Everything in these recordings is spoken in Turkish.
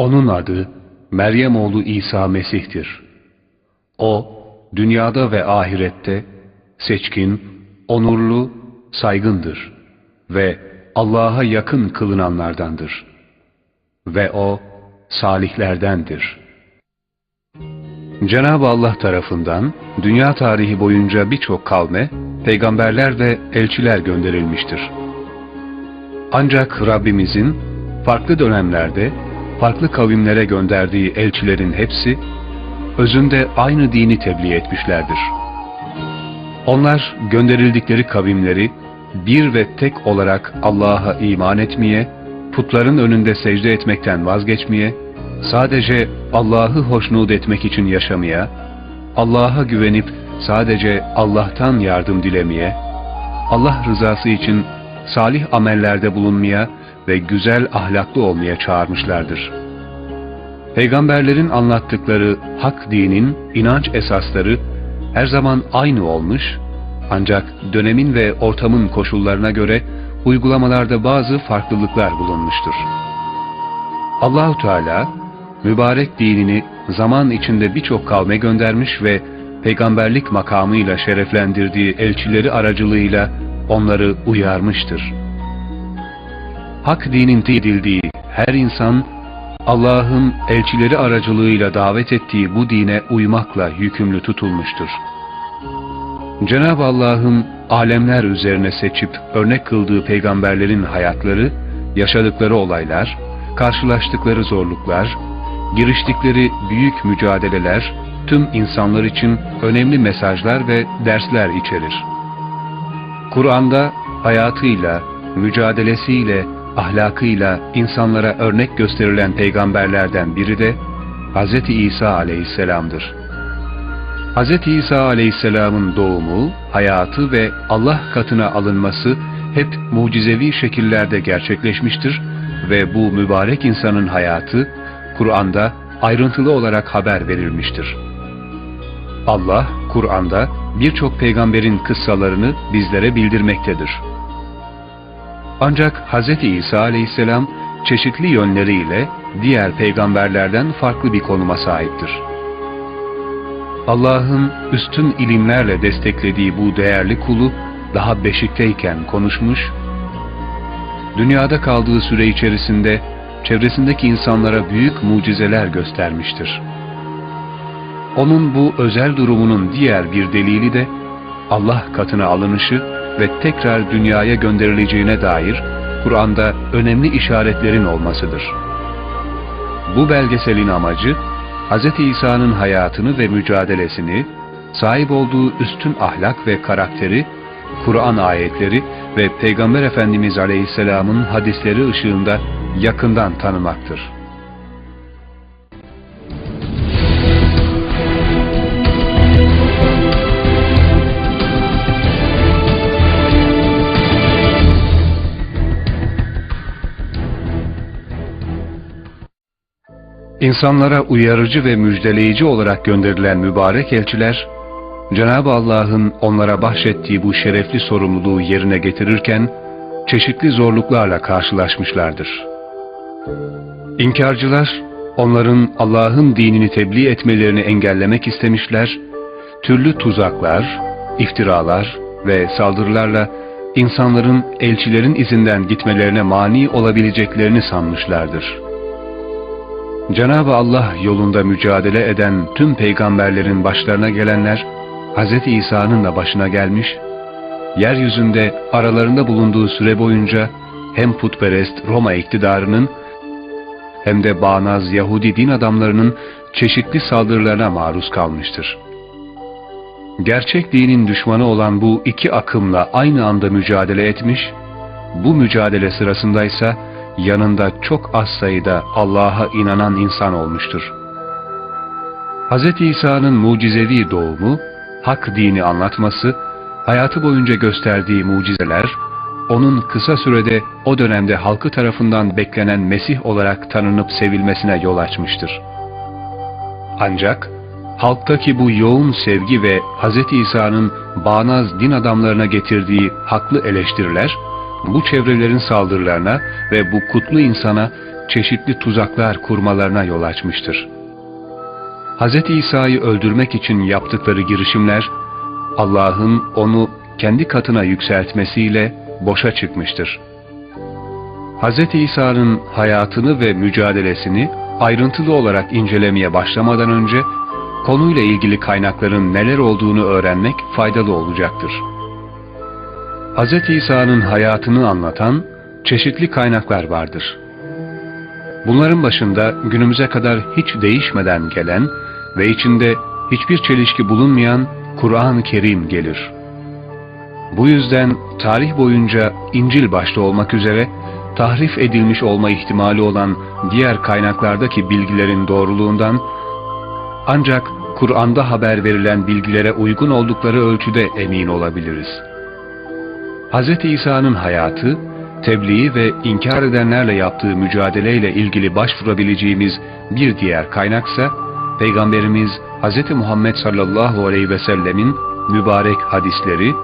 Onun adı Meryem oğlu İsa Mesih'tir. O, dünyada ve ahirette seçkin, onurlu, saygındır ve Allah'a yakın kılınanlardandır. Ve O, salihlerdendir. Cenab-ı Allah tarafından dünya tarihi boyunca birçok kavme, peygamberler ve elçiler gönderilmiştir. Ancak Rabbimizin farklı dönemlerde farklı kavimlere gönderdiği elçilerin hepsi özünde aynı dini tebliğ etmişlerdir. Onlar gönderildikleri kavimleri bir ve tek olarak Allah'a iman etmeye, putların önünde secde etmekten vazgeçmeye, sadece Allah'ı hoşnut etmek için yaşamaya, Allah'a güvenip sadece Allah'tan yardım dilemeye, Allah rızası için salih amellerde bulunmaya ve güzel ahlaklı olmaya çağırmışlardır. Peygamberlerin anlattıkları hak dinin inanç esasları her zaman aynı olmuş, ancak dönemin ve ortamın koşullarına göre uygulamalarda bazı farklılıklar bulunmuştur. Allahu Teala mübarek dinini zaman içinde birçok kavme göndermiş ve peygamberlik makamıyla şereflendirdiği elçileri aracılığıyla onları uyarmıştır. Hak dinin edildiği her insan Allah'ın elçileri aracılığıyla davet ettiği bu dine uymakla yükümlü tutulmuştur. Cenab-ı Allah'ın alemler üzerine seçip örnek kıldığı peygamberlerin hayatları, yaşadıkları olaylar, karşılaştıkları zorluklar, giriştikleri büyük mücadeleler tüm insanlar için önemli mesajlar ve dersler içerir. Kur'an'da hayatıyla, mücadelesiyle, ahlakıyla insanlara örnek gösterilen peygamberlerden biri de Hz. İsa aleyhisselamdır. Hz. İsa aleyhisselamın doğumu, hayatı ve Allah katına alınması hep mucizevi şekillerde gerçekleşmiştir ve bu mübarek insanın hayatı Kur'an'da ayrıntılı olarak haber verilmiştir. Allah, Kur'an'da birçok peygamberin kıssalarını bizlere bildirmektedir. Ancak Hz. İsa aleyhisselam çeşitli yönleriyle diğer peygamberlerden farklı bir konuma sahiptir. Allah'ın üstün ilimlerle desteklediği bu değerli kulu daha beşikteyken konuşmuş, dünyada kaldığı süre içerisinde çevresindeki insanlara büyük mucizeler göstermiştir. Onun bu özel durumunun diğer bir delili de Allah katına alınışı ve tekrar dünyaya gönderileceğine dair Kur'an'da önemli işaretlerin olmasıdır. Bu belgeselin amacı Hz. İsa'nın hayatını ve mücadelesini, sahip olduğu üstün ahlak ve karakteri, Kur'an ayetleri ve Peygamber Efendimiz Aleyhisselam'ın hadisleri ışığında yakından tanımaktır. İnsanlara uyarıcı ve müjdeleyici olarak gönderilen mübarek elçiler, Cenab-ı Allah'ın onlara bahşettiği bu şerefli sorumluluğu yerine getirirken, çeşitli zorluklarla karşılaşmışlardır. İnkarcılar, onların Allah'ın dinini tebliğ etmelerini engellemek istemişler, türlü tuzaklar, iftiralar ve saldırılarla insanların elçilerin izinden gitmelerine mani olabileceklerini sanmışlardır. Cenab-ı Allah yolunda mücadele eden tüm peygamberlerin başlarına gelenler, Hz. İsa'nın da başına gelmiş, yeryüzünde aralarında bulunduğu süre boyunca hem putperest Roma iktidarının hem de bağnaz Yahudi din adamlarının çeşitli saldırılarına maruz kalmıştır. Gerçek dinin düşmanı olan bu iki akımla aynı anda mücadele etmiş, bu mücadele sırasındaysa yanında çok az sayıda Allah'a inanan insan olmuştur. Hz. İsa'nın mucizevi doğumu, hak dini anlatması, hayatı boyunca gösterdiği mucizeler, onun kısa sürede o dönemde halkı tarafından beklenen Mesih olarak tanınıp sevilmesine yol açmıştır. Ancak halktaki bu yoğun sevgi ve Hz. İsa'nın bağnaz din adamlarına getirdiği haklı eleştiriler, bu çevrelerin saldırılarına ve bu kutlu insana çeşitli tuzaklar kurmalarına yol açmıştır. Hz. İsa'yı öldürmek için yaptıkları girişimler, Allah'ın onu kendi katına yükseltmesiyle boşa çıkmıştır. Hz. İsa'nın hayatını ve mücadelesini ayrıntılı olarak incelemeye başlamadan önce, konuyla ilgili kaynakların neler olduğunu öğrenmek faydalı olacaktır. Hz. İsa'nın hayatını anlatan çeşitli kaynaklar vardır. Bunların başında günümüze kadar hiç değişmeden gelen ve içinde hiçbir çelişki bulunmayan Kur'an-ı Kerim gelir. Bu yüzden tarih boyunca İncil başta olmak üzere tahrif edilmiş olma ihtimali olan diğer kaynaklardaki bilgilerin doğruluğundan ancak Kur'an'da haber verilen bilgilere uygun oldukları ölçüde emin olabiliriz. Hz. İsa'nın hayatı, tebliği ve inkar edenlerle yaptığı mücadeleyle ilgili başvurabileceğimiz bir diğer kaynaksa, Peygamberimiz Hz. Muhammed sallallahu aleyhi ve sellemin mübarek hadisleri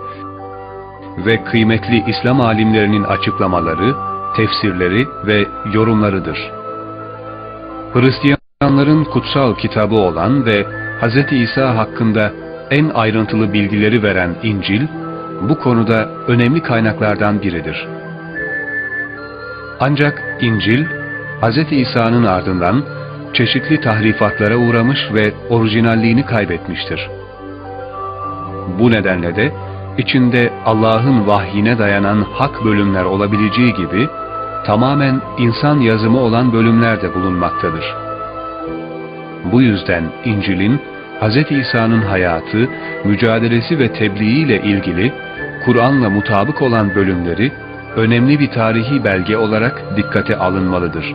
ve kıymetli İslam alimlerinin açıklamaları, tefsirleri ve yorumlarıdır. Hristiyanların kutsal kitabı olan ve Hz. İsa hakkında en ayrıntılı bilgileri veren İncil, bu konuda önemli kaynaklardan biridir. Ancak İncil, Hz. İsa'nın ardından çeşitli tahrifatlara uğramış ve orijinalliğini kaybetmiştir. Bu nedenle de içinde Allah'ın vahyine dayanan hak bölümler olabileceği gibi tamamen insan yazımı olan bölümler de bulunmaktadır. Bu yüzden İncil'in Hz. İsa'nın hayatı, mücadelesi ve tebliğiyle ilgili Kur'an'la mutabık olan bölümleri önemli bir tarihi belge olarak dikkate alınmalıdır.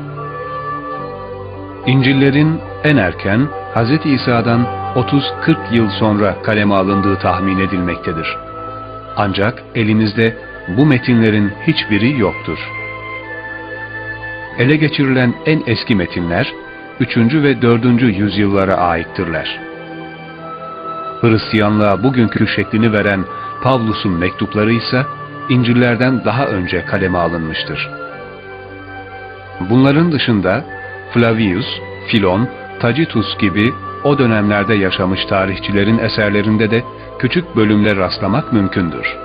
İncil'lerin en erken Hz. İsa'dan 30-40 yıl sonra kaleme alındığı tahmin edilmektedir. Ancak elimizde bu metinlerin hiçbiri yoktur. Ele geçirilen en eski metinler 3. ve 4. yüzyıllara aittirler. Hristiyanlığa bugünkü şeklini veren Pavlus'un mektupları ise İncil'lerden daha önce kaleme alınmıştır. Bunların dışında Flavius, Filon, Tacitus gibi o dönemlerde yaşamış tarihçilerin eserlerinde de küçük bölümler rastlamak mümkündür.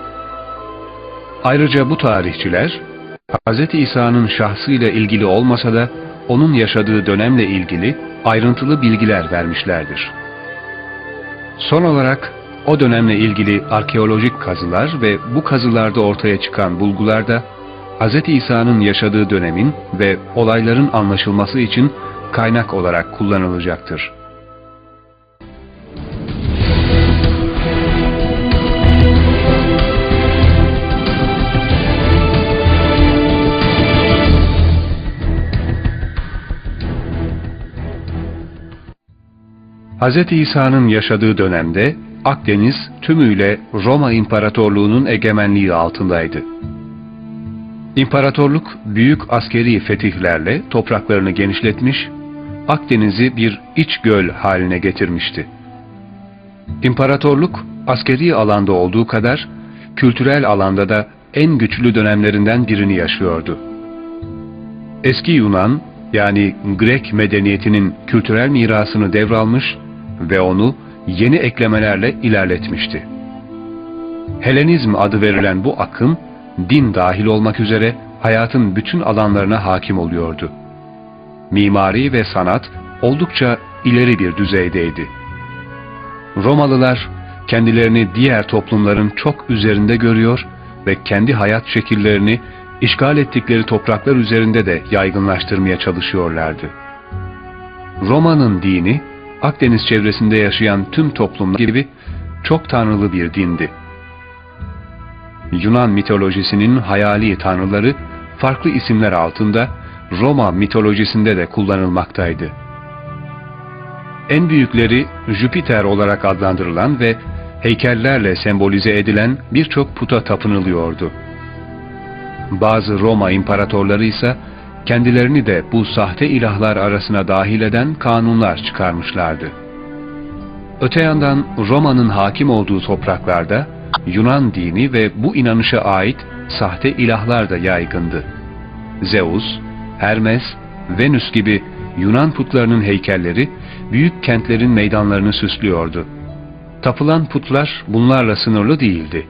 Ayrıca bu tarihçiler, Hz. İsa'nın şahsıyla ilgili olmasa da onun yaşadığı dönemle ilgili ayrıntılı bilgiler vermişlerdir. Son olarak o dönemle ilgili arkeolojik kazılar ve bu kazılarda ortaya çıkan bulgular da Hz. İsa'nın yaşadığı dönemin ve olayların anlaşılması için kaynak olarak kullanılacaktır. Hz. İsa'nın yaşadığı dönemde Akdeniz tümüyle Roma İmparatorluğu'nun egemenliği altındaydı. İmparatorluk büyük askeri fetihlerle topraklarını genişletmiş, Akdeniz'i bir iç göl haline getirmişti. İmparatorluk askeri alanda olduğu kadar kültürel alanda da en güçlü dönemlerinden birini yaşıyordu. Eski Yunan yani Grek medeniyetinin kültürel mirasını devralmış ve onu yeni eklemelerle ilerletmişti. Helenizm adı verilen bu akım, din dahil olmak üzere hayatın bütün alanlarına hakim oluyordu. Mimari ve sanat oldukça ileri bir düzeydeydi. Romalılar kendilerini diğer toplumların çok üzerinde görüyor ve kendi hayat şekillerini işgal ettikleri topraklar üzerinde de yaygınlaştırmaya çalışıyorlardı. Roma'nın dini Akdeniz çevresinde yaşayan tüm toplumlar gibi çok tanrılı bir dindi. Yunan mitolojisinin hayali tanrıları farklı isimler altında Roma mitolojisinde de kullanılmaktaydı. En büyükleri Jüpiter olarak adlandırılan ve heykellerle sembolize edilen birçok puta tapınılıyordu. Bazı Roma imparatorları ise kendilerini de bu sahte ilahlar arasına dahil eden kanunlar çıkarmışlardı. Öte yandan Roma'nın hakim olduğu topraklarda Yunan dini ve bu inanışa ait sahte ilahlar da yaygındı. Zeus, Hermes, Venüs gibi Yunan putlarının heykelleri büyük kentlerin meydanlarını süslüyordu. Tapılan putlar bunlarla sınırlı değildi.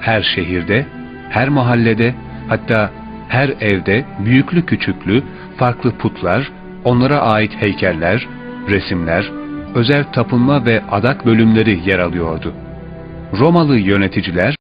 Her şehirde, her mahallede, hatta her evde büyüklü küçüklü farklı putlar, onlara ait heykeller, resimler, özel tapınma ve adak bölümleri yer alıyordu. Romalı yöneticiler